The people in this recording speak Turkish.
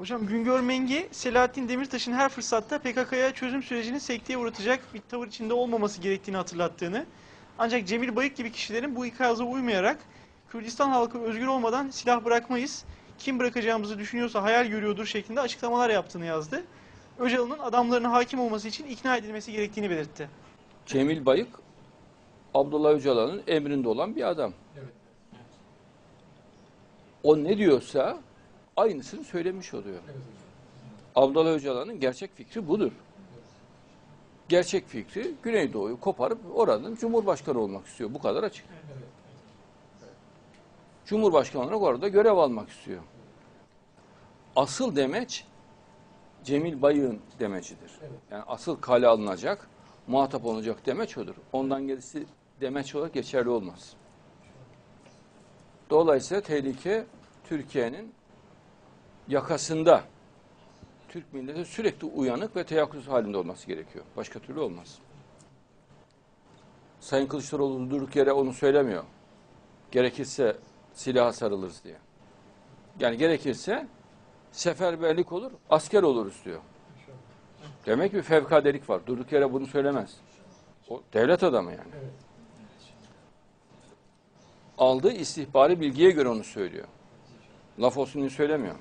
Hocam Güngör Mengi, Selahattin Demirtaş'ın her fırsatta PKK'ya çözüm sürecini sekteye uğratacak bir tavır içinde olmaması gerektiğini hatırlattığını, ancak Cemil Bayık gibi kişilerin bu ikaza uymayarak Kürdistan halkı özgür olmadan silah bırakmayız, kim bırakacağımızı düşünüyorsa hayal görüyordur şeklinde açıklamalar yaptığını yazdı. Öcalan'ın adamlarına hakim olması için ikna edilmesi gerektiğini belirtti. Cemil Bayık, Abdullah Öcalan'ın emrinde olan bir adam. O ne diyorsa aynısını söylemiş oluyor. Abdullah Öcalan'ın gerçek fikri budur. Gerçek fikri Güneydoğu'yu koparıp oranın Cumhurbaşkanı olmak istiyor. Bu kadar açık. Cumhurbaşkanı olarak orada görev almak istiyor. Asıl demeç Cemil Bayık'ın demecidir. Yani asıl kale alınacak, muhatap olacak demeç odur. Ondan gerisi demeç olarak geçerli olmaz. Dolayısıyla tehlike Türkiye'nin yakasında. Türk milleti sürekli uyanık ve teyakkuz halinde olması gerekiyor. Başka türlü olmaz. Sayın Kılıçdaroğlu durduk yere onu söylemiyor. Gerekirse silaha sarılırız diye. Yani gerekirse seferberlik olur, asker oluruz diyor. Demek bir fevkadelik var. Durduk yere bunu söylemez. O devlet adamı yani. Aldığı istihbari bilgiye göre onu söylüyor. Laf olsun diye söylemiyor.